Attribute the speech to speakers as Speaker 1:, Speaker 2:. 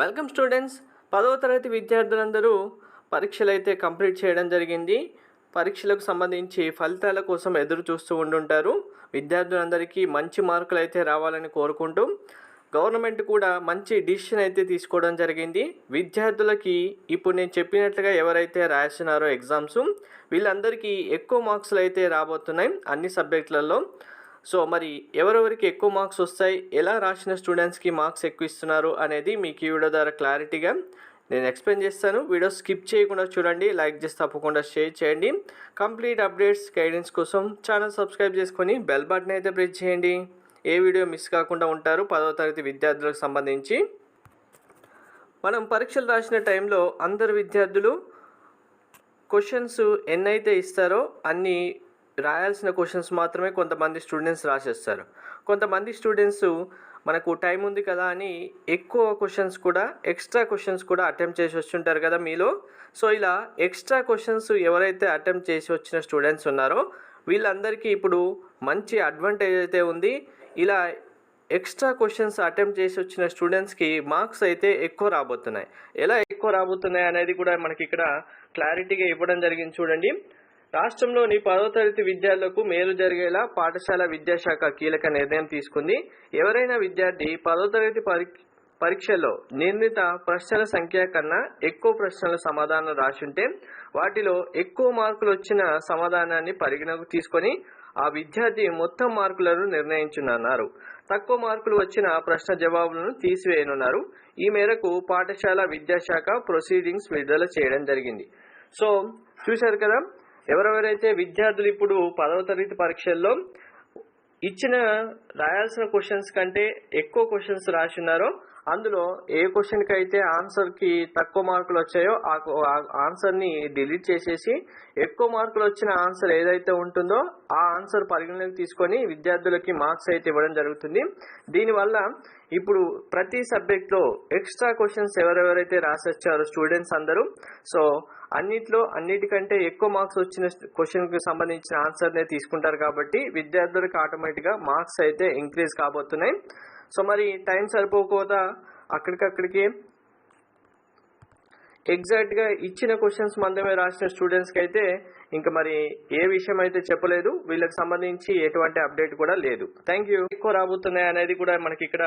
Speaker 1: Welcome students పదవ తరగతి విద్యార్థులందరూ పరీక్షలు అయితే కంప్లీట్ చేయడం జరిగింది. పరీక్షలకు సంబంధించి ఫలితాల కోసం ఎదురు చూస్తూ ఉండుంటారు. విద్యార్థులందరికీ మంచి మార్కులు అయితే రావాలని కోరుకుంటూ గవర్నమెంట్ కూడా మంచి డిసిషన్ అయితే తీసుకోవడం జరిగింది. విద్యార్థులకి ఇప్పుడు నేను చెప్పినట్లుగా ఎవరైతే రాస్తున్నారో ఎగ్జామ్స్ వీళ్ళందరికీ ఎక్కువ మార్క్స్లు అయితే రాబోతున్నాయి అన్ని సబ్జెక్టులలో. సో మరి ఎవరెవరికి ఎక్కువ మార్క్స్ వస్తాయి? ఎలా రాసిన స్టూడెంట్స్కి మార్క్స్ ఎక్కువ ఇస్తున్నారు అనేది మీకు ఈ వీడియో ద్వారా క్లారిటీగా నేను ఎక్స్ప్లెయిన్ చేస్తాను. వీడియో స్కిప్ చేయకుండా చూడండి. లైక్ చేసి తప్పకుండా షేర్ చేయండి. కంప్లీట్ అప్డేట్స్ గైడెన్స్ కోసం ఛానల్ సబ్స్క్రైబ్ చేసుకొని బెల్ బటన్ అయితే ప్రెస్ చేయండి. ఏ వీడియో మిస్ కాకుండా ఉంటారు? పదవ తరగతి విద్యార్థులకు సంబంధించి. మనం పరీక్షలు రాసిన టైంలో అందరు విద్యార్థులు క్వశ్చన్స్ ఎన్నైతే ఇస్తారో అన్ని రాయాల్సిన క్వశ్చన్స్ మాత్రమే కొంతమంది స్టూడెంట్స్ రాసేస్తారు. కొంతమంది స్టూడెంట్స్ మనకు టైం ఉంది కదా అని ఎక్కువ క్వశ్చన్స్ కూడా ఎక్స్ట్రా క్వశ్చన్స్ కూడా అటెంప్ట్ చేసి వచ్చుంటారు కదా మీలో. సో ఇలా ఎక్స్ట్రా క్వశ్చన్స్ ఎవరైతే అటెంప్ట్ చేసి వచ్చిన స్టూడెంట్స్ ఉన్నారో వీళ్ళందరికీ ఇప్పుడు మంచి అడ్వాంటేజ్ అయితే ఉంది. ఇలా ఎక్స్ట్రా క్వశ్చన్స్ అటెంప్ట్ చేసి వచ్చిన స్టూడెంట్స్కి మార్క్స్ అయితే ఎక్కువ రాబోతున్నాయి. ఎలా ఎక్కువ రాబోతున్నాయి అనేది కూడా మనకి ఇక్కడ క్లారిటీగా ఇవ్వడం జరిగింది చూడండి. రాష్ట్రంలోని పదో తరగతి విద్యార్థులకు మేలు జరిగేలా పాఠశాల విద్యాశాఖ కీలక నిర్ణయం తీసుకుంది. ఎవరైనా విద్యార్థి పదో తరగతి పరీక్షలో పరీక్షల్లో నిర్ణీత ప్రశ్నల సంఖ్య కన్నా ఎక్కువ ప్రశ్నల సమాధానం రాసుంటే వాటిలో ఎక్కువ మార్కులు వచ్చిన సమాధానాన్ని పరిగణకు తీసుకొని ఆ విద్యార్థి మొత్తం మార్కులను నిర్ణయించనున్నారు. తక్కువ మార్కులు వచ్చిన ప్రశ్న జవాబులను తీసివేయనున్నారు. ఈ మేరకు పాఠశాల విద్యాశాఖ ప్రొసీడింగ్స్ విడుదల చేయడం జరిగింది. సో చూశారు కదా? ఎవరెవరైతే విద్యార్థులు ఇప్పుడు పదవ తరగతి పరీక్షల్లో ఇచ్చిన రాయాల్సిన క్వశ్చన్స్ కంటే ఎక్కువ క్వశ్చన్స్ రాసి ఉన్నారో అందులో ఏ క్వశ్చన్కి అయితే ఆన్సర్కి తక్కువ మార్కులు వచ్చాయో ఆ ఆన్సర్ని డిలీట్ చేసేసి ఎక్కువ మార్కులు వచ్చిన ఆన్సర్ ఏదైతే ఉంటుందో ఆ ఆన్సర్ పరిగణలోకి తీసుకొని విద్యార్థులకి మార్క్స్ అయితే ఇవ్వడం జరుగుతుంది. దీనివల్ల ఇప్పుడు ప్రతి సబ్జెక్ట్లో ఎక్స్ట్రా క్వశ్చన్స్ ఎవరెవరైతే రాసొచ్చారో స్టూడెంట్స్ అందరూ సో అన్నిట్లో అన్నిటికంటే ఎక్కువ మార్క్స్ వచ్చిన క్వశ్చన్కి సంబంధించిన ఆన్సర్నే తీసుకుంటారు కాబట్టి విద్యార్థులకు ఆటోమేటిక్గా మార్క్స్ అయితే ఇంక్రీజ్ కాబోతున్నాయి. సో మరి టైం సరిపోకపోతే అక్కడికక్కడికి. ఎగ్జాక్ట్గా ఇచ్చిన క్వశ్చన్స్ మందమే రాసిన స్టూడెంట్స్కి అయితే ఇంకా మరి ఏ విషయం అయితే చెప్పలేదు వీళ్ళకి సంబంధించి ఎటువంటి అప్డేట్ కూడా లేదు. థ్యాంక్ యూ ఎక్కువ రాబోతున్నాయి అనేది కూడా మనకి ఇక్కడ